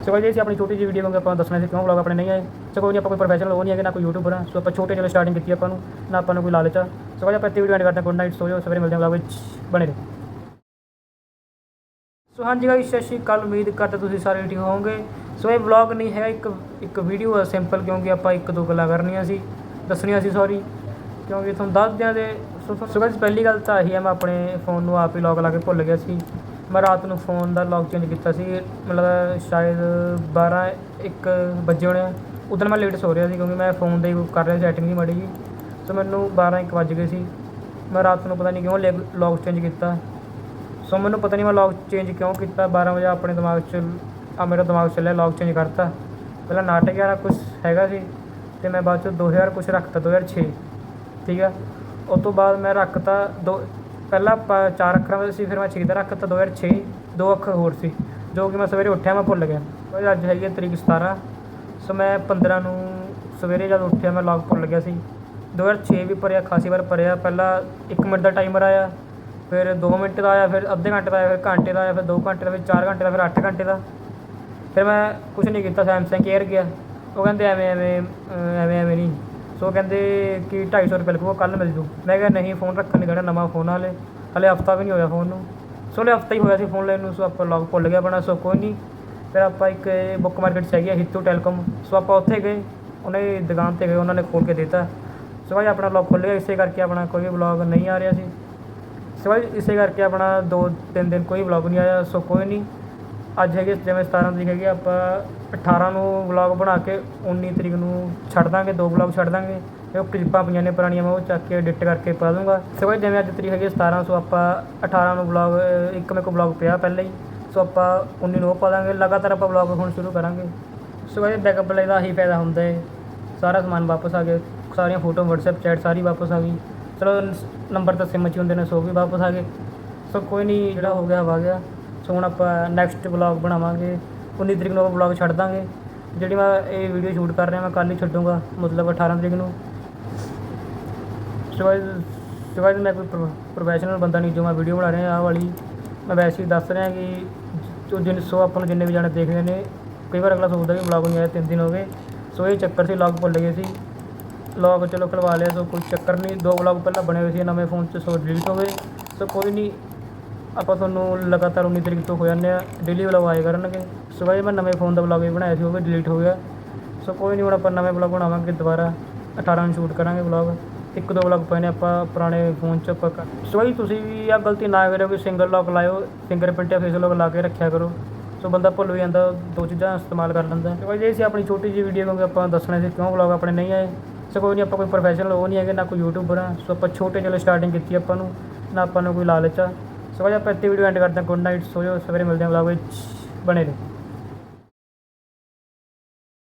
ਸੋ ਜੀ ਅਸੀਂ ਆਪਣੀ ਛੋਟੀ ਜਿਹੀ ਵੀਡੀਓ ਵਾਂਗ ਆਪਾਂ ਦੱਸਣਾ ਸੀ ਕਿਉਂ ਵਲੌਗ ਆਪਣੇ ਨਹੀਂ ਆਏ ਸੋ ਕੋਈ ਨਹੀਂ ਆਪਾਂ ਕੋਈ ਪ੍ਰੋਫੈਸ਼ਨਲ ਉਹ ਨਹੀਂ ਹੈਗੇ ਨਾ ਕੋਈ ਯੂਟਿਊਬਰ ਆ ਸੋ ਆਪਾਂ ਛੋਟੇ ਜਿਹੇ ਸਟਾਰਟਿੰਗ ਕੀਤੀ ਆਪਾਂ ਨੂੰ ਨਾ ਆਪਾਂ ਨੂੰ ਕੋਈ ਲਾਲਚ ਆ ਸੋ ਭਾਈ ਆਪਾਂ ਇੱਥੇ ਵੀਡੀਓ ਐਂਡ ਕਰਦੇ ਹਾਂ ਗੁੱਡ ਨਾਈਟ ਸੋ ਜਾਓ ਸਵੇਰੇ ਮਿਲਦੇ ਹਾਂ ਵਲੌਗ ਵਿੱਚ ਬਣੇ ਰਹੋ ਸੋ ਹਾਂਜੀ ਗਾਇਸ ਸਤਿ ਸ਼੍ਰੀ ਅਕਾਲ ਉਮੀਦ ਕਰਦਾ ਤੁਸੀਂ ਸਾਰੇ ਠੀਕ ਹੋਵੋਗੇ ਸੋ ਇਹ ਵਲੌਗ ਨਹੀਂ ਹੈਗਾ ਇੱਕ ਇੱਕ ਵੀਡੀਓ ਆ ਸਿੰਪਲ ਕਿਉਂਕਿ ਆਪਾਂ ਇੱਕ ਦੋ ਗੱਲਾਂ ਕਰਨੀਆਂ ਸੀ ਦੱਸਣੀਆਂ ਸੀ ਸੌਰੀ ਕਿਉਂਕਿ ਤੁਹਾਨੂੰ ਦੱਸ ਦਿਆਂ ਦੇ ਸੋ ਸੋ guys, ਪਹਿਲੀ ਗੱਲ ਤਾਂ ਇਹੀ ਹੈ ਮੈਂ ਆਪਣੇ ਫੋਨ ਨੂੰ ਆਪ ਹੀ ਲੌਕ ਲਾ ਕੇ ਭੁੱਲ ਗਿਆ ਸੀ ਮੈਂ ਰਾਤ ਨੂੰ ਫੋਨ ਦਾ ਲੌਕ ਚੇਂਜ ਕੀਤਾ ਸੀ, ਮਤਲਬ ਸ਼ਾਇਦ 12 1 ਵਜੇ ਹੋਣੇ ਆ। ਉਦੋਂ ਮੈਂ ਲੇਟ ਸੋ ਰਿਹਾ ਸੀ ਕਿਉਂਕਿ ਮੈਂ ਫੋਨ ਦੇ ਕਰ ਰਿਹਾ ਸੈਟਿੰਗ ਨਹੀਂ ਮਾੜੀ ਜੀ ਸੋ ਮੈਨੂੰ 12 1 ਵੱਜ ਗਏ ਸੀ। ਮੈਂ ਰਾਤ ਨੂੰ ਪਤਾ ਨਹੀਂ ਕਿਉਂ ਲੇ ਲੌਕ ਚੇਂਜ ਕੀਤਾ। ਸੋ ਮੈਨੂੰ ਪਤਾ ਨਹੀਂ ਮੈਂ ਲੌਕ ਚੇਂਜ ਕਿਉਂ ਕੀਤਾ। 12 ਵਜੇ ਆਪਣੇ ਦਿਮਾਗ 'ਚ, ਆ ਮੇਰਾ ਦਿਮਾਗ ਚੱਲਿਆ ਲੌਕ ਚੇਂਜ ਕਰਤਾ। ਪਹਿਲਾਂ ਨਾਟਕ ਵਾਲਾ ਕੁਝ ਹੈਗਾ ਸੀ ਤੇ ਮੈਂ ਬਾਅਦ 'ਚ 2000 ਕੁਝ ਰੱਖਤਾ 2006 ਠੀਕ ਆ? ਉਸ ਤੋਂ ਬਾਅਦ ਮੈਂ ਰੱਖਤਾ ਦੋ ਪਹਿਲਾਂ ਪ- ਚਾਰ ਅੱਖਰਾਂ ਵਿੱਚ ਸੀ, ਫਿਰ ਮੈਂ 6 ਦਾ ਰੱਖਤਾ 2006 ਦੋ ਅੱਖਰ ਹੋਰ ਸੀ, ਜੋ ਕਿ ਮੈਂ ਸਵੇਰੇ ਉੱਠਿਆ, ਮੈਂ ਭੁੱਲ ਗਿਆ। ਭਾਈ, ਅੱਜ ਹੈਗੀ ਹੈ ਤਰੀਕ 17 ਸੋ ਮੈਂ 15 ਨੂੰ ਸਵੇਰੇ ਜਦ ਉੱਠਿਆ, ਮੈਂ ਲੌਗ ਭੁੱਲ ਗਿਆ ਸੀ। 2006 ਵੀ ਭਰਿਆ, ਖਾਸੀ ਵਾਰ ਭਰਿਆ, ਪਹਿਲਾਂ 1 ਮਿੰਟ ਦਾ ਟਾਈਮਰ ਆਇਆ, ਫਿਰ 2 ਮਿੰਟ ਦਾ ਆਇਆ, ਫਿਰ ਅੱਧੇ ਘੰਟੇ ਦਾ ਆਇਆ, ਫਿਰ ਘੰਟੇ ਦਾ ਆਇਆ, ਫਿਰ 2 ਘੰਟੇ ਦਾ, ਫਿਰ 4 ਘੰਟੇ ਦਾ, ਫਿਰ 8 ਘੰਟੇ ਦਾ। ਫਿਰ ਮੈਂ ਕੁਝ ਨਹੀਂ ਕੀਤਾ, ਸੈਮਸੰਗ ਕੇਅਰ ਗਿਆ। ਉਹ ਕਹਿੰਦੇ ਐਵੇਂ ਐਵੇਂ ਐਵੇਂ ਐਵੇਂ ਨਹੀਂ। ਸੋ ਕਹਿੰਦੇ ਕਿ 250 ਰੁਪਏ ਲੱਗੂਗਾ ਕੱਲ ਮਿਲ ਜੂ। ਮੈਂ ਕਿਹਾ, ਨਹੀਂ ਫੋਨ ਰੱਖਣ ਨਹੀਂ ਦੇਣਾ, ਨਵਾਂ ਫੋਨ ਹਾਲੇ। ਹਲੇ ਹਫਤਾ ਵੀ ਨਹੀਂ ਹੋਇਆ ਫੋਨ ਨੂੰ। ਸੋ ਹਲੇ ਹਫਤਾ ਹੀ ਹੋਇਆ ਸੀ ਫੋਨ ਲੈਣ ਨੂੰ, ਸੋ ਆਪਾਂ ਲੌਗ ਭੁੱਲ ਗਿਆ ਬਣਾ ਸੋ ਕੋਈ ਨਹੀਂ ਫਿਰ ਆਪਾਂ ਇੱਕ ਬੁੱਕ ਮਾਰਕੀਟ 'ਚ ਹੈਗੀ ਆ, ਹਿੱਤੂ ਟੈਲੀਕਾਮ। ਸੋ ਆਪਾਂ ਉੱਥੇ ਗਏ, ਉਹਨਾਂ ਦੀ ਦੁਕਾਨ ਤੇ ਗਏ, ਉਹਨਾਂ ਨੇ ਖੋਲ ਕੇ ਦਿੱਤਾ। ਸੋ ਭਾਈ ਆਪਣਾ ਲੌਗ ਖੁੱਲ੍ਹ ਗਿਆ, ਇਸੇ ਕਰਕੇ ਆਪਣਾ ਕੋਈ ਵੀ ਵਲੌਗ ਨਹੀਂ ਆ ਰਿਹਾ ਸੀ। ਸੋ ਭਾਈ ਇਸੇ ਕਰਕੇ ਆਪਣਾ ਦੋ ਤਿੰਨ ਦਿਨ ਕੋਈ ਵਲੌਗ ਨਹੀਂ ਆਇਆ, ਸੋ ਕੋਈ ਨਹੀਂ ਅੱਜ ਹੈਗੇ ਜਿਵੇਂ 17 ਤਰੀਕ ਹੈਗੀ, ਆਪਾਂ 18 ਨੂੰ ਵਲੌਗ ਬਣਾ ਕੇ 19 ਤਰੀਕ ਨੂੰ ਛੱਡ ਦਾਂਗੇ, ਦੋ ਵਲੌਗ ਛੱਡ ਦਾਂਗੇ। ਤੇ ਉਹ ਕਲਿੱਪਾਂ ਪਈਆਂ ਨੇ ਪੁਰਾਣੀਆਂ, ਮੈਂ ਉਹ ਚੱਕ ਕੇ ਐਡਿਟ ਕਰਕੇ ਪਾ ਦੂੰਗਾ। ਸੋ ਜਿਵੇਂ ਅੱਜ ਤਰੀਕ ਹੈਗੀ ਆ 17 ਸੋ ਆਪਾਂ 18 ਨੂੰ ਵਲੌਗ ਇੱਕ ਮੇਰੇ ਕੋਲ ਵਲੌਗ ਪਿਆ ਪਹਿਲਾਂ ਹੀ। ਸੋ ਆਪਾਂ 19 ਨੂੰ ਉਹ ਪਾ ਦਾਂਗੇ। ਲਗਾਤਾਰ ਆਪਾਂ ਵਲੌਗ ਹੁਣ ਸ਼ੁਰੂ ਕਰਾਂਗੇ। ਸੋ ਇਹ ਬੈਕਅਪ ਲਈ ਦਾ ਹੀ ਫਾਇਦਾ ਹੁੰਦਾ ਹੈ ਸਾਰਾ ਸਮਾਨ ਵਾਪਸ ਆ ਗਿਆ। ਸਾਰੀਆਂ ਫੋਟੋ WhatsApp ਚੈਟ ਸਾਰੀ ਵਾਪਸ ਆ ਗਈ। ਚਲੋ, ਨੰਬਰ ਤਾਂ ਸਿਮ 'ਚ ਹੀ ਹੁੰਦੇ ਨੇ, ਸੋ ਵੀ ਵਾਪਸ ਆ ਗਏ। ਸੋ ਕੋਈ ਨਹੀਂ, ਜਿਹੜਾ ਹੋ ਗਿਆ ਵਾ ਗਿਆ। ਸੋ ਹੁਣ ਆਪਾਂ ਨੈਕਸਟ ਵਲੌਗ ਬਣਾਵਾਂਗੇ। 19 ਤਰੀਕ ਨੂੰ ਆਪਾਂ ਵਲੌਗ ਛੱਡ ਦਾਂਗੇ। ਜਿਹੜੀ ਮੈਂ ਇਹ ਵੀਡੀਓ ਸ਼ੂਟ ਕਰ ਰਿਹਾ, ਮੈਂ ਕੱਲ੍ਹ ਹੀ ਛੱਡੂੰਗਾ, ਮਤਲਬ 18 ਤਰੀਕ ਨੂੰ। ਸਿਵਾਏ ਸਿਵਾਏ ਮੈਂ ਕੋਈ ਪ੍ਰੋਫੈਸ਼ਨਲ ਬੰਦਾ ਨਹੀਂ, ਜੋ ਮੈਂ ਵੀਡੀਓ ਬਣਾ ਰਿਹਾ, ਆਹ ਵਾਲੀ। ਮੈਂ ਵੈਸੇ ਹੀ ਦੱਸ ਰਿਹਾ ਕਿ ਜੋ ਜਿਨ ਸੋ ਆਪਾਂ ਨੂੰ ਜਿੰਨੇ ਵੀ ਜਾਣੇ ਦੇਖਦੇ ਨੇ, ਕਈ ਵਾਰ ਅਗਲਾ ਸੋਚਦਾ ਵੀ ਵਲੌਗ ਨਹੀਂ ਆਇਆ, ਤਿੰਨ ਦਿਨ ਹੋ ਗਏ। ਸੋ ਇਹ ਚੱਕਰ ਸੀ ਲੌਗ ਭੁੱਲ ਗਏ ਸੀ। ਲੌਗ ਚਲੋ ਖਲਵਾ ਲਿਆ, ਸੋ ਕੋਈ ਚੱਕਰ ਨਹੀਂ। ਦੋ ਵਲੌਗ ਪਹਿਲਾਂ ਬਣੇ ਹੋਏ ਸੀ, ਨਵੇਂ ਫੋਨ 'ਚ, ਸੋ ਡਿਲੀਟ ਹੋ ਗਏ। ਸੋ ਕੋਈ ਨਹੀਂ ਆਪਾਂ ਤੁਹਾਨੂੰ ਲਗਾਤਾਰ 19 ਤਰੀਕ ਤੋਂ ਹੋ ਜਾਂਦੇ ਆ ਡੇਲੀ ਵਲੌਗ ਆਏ ਕਰਨਗੇ। ਸਵੇਰੇ ਮੈਂ ਨਵੇਂ ਫੋਨ ਦਾ ਵਲੌਗ ਵੀ ਬਣਾਇਆ ਸੀ, ਉਹ ਵੀ ਡਿਲੀਟ ਹੋ ਗਿਆ। ਸੋ ਕੋਈ ਨਹੀਂ ਹੁਣ ਆਪਾਂ ਨਵੇਂ ਵਲੌਗ ਬਣਾਵਾਂਗੇ ਦੁਬਾਰਾ। 18 ਨੂੰ ਸ਼ੂਟ ਕਰਾਂਗੇ ਵਲੌਗ ਇੱਕ ਦੋ ਵਲੌਗ ਪਏ ਨੇ ਆਪਾਂ ਪੁਰਾਣੇ ਫੋਨ 'ਚ ਆਪਾਂ ਕਰ- ਸੋ ਜੀ, ਤੁਸੀਂ ਵੀ ਆ ਗਲਤੀ ਨਾ ਕਰਿਓ ਕਿ ਸਿੰਗਲ ਲੌਕ ਲਾਇਓ ਫਿੰਗਰਪ੍ਰਿੰਟ ਜਾਂ ਫੇਸ ਲੌਕ ਲਾ ਕੇ ਰੱਖਿਆ ਕਰੋ। ਸੋ ਬੰਦਾ ਭੁੱਲ ਵੀ ਜਾਂਦਾ, ਦੋ ਚੀਜ਼ਾਂ ਇਸਤੇਮਾਲ ਕਰ ਲੈਂਦਾ। ਤੇ ਭਾਈ ਜੇ ਅਸੀਂ ਆਪਣੀ ਛੋਟੀ ਜਿਹੀ ਵੀਡੀਓ ਕਿਉਂਕਿ ਆਪਾਂ ਦੱਸਣਾ ਸੀ ਕਿਉਂ ਵਲੌਗ ਆਪਣੇ ਨਹੀਂ ਆਏ। ਸੋ ਕੋਈ ਨਹੀਂ ਆਪਾਂ ਕੋਈ ਪ੍ਰੋਫੈਸ਼ਨਲ ਉਹ ਨਹੀਂ ਹੈਗੇ, ਨਾ ਕੋਈ ਯੂਟਿਊਬਰ ਆ। ਸੋ ਆਪਾਂ ਛੋਟੇ ਜਿਹੇ ਸਟਾਰਟਿੰਗ ਕੀਤੀ ਆਪਾਂ ਨੂੰ, ਨਾ ਆਪਾਂ ਨੂੰ ਕੋਈ ਲਾਲਚ ਆ। ਸੋ ਭਾਈ ਆਪਾਂ ਇੱਥੇ ਵੀਡੀਓ ਐਂਡ ਕਰਦੇ ਹਾਂ। ਗੁੱਡ ਨਾਈਟ ਸੋ ਜਾਓ ਸਵੇਰੇ ਮਿਲਦੇ ਹਾਂ ਵਲੌਗ ਵਿੱਚ। ਬਣੇ ਰਹੋ।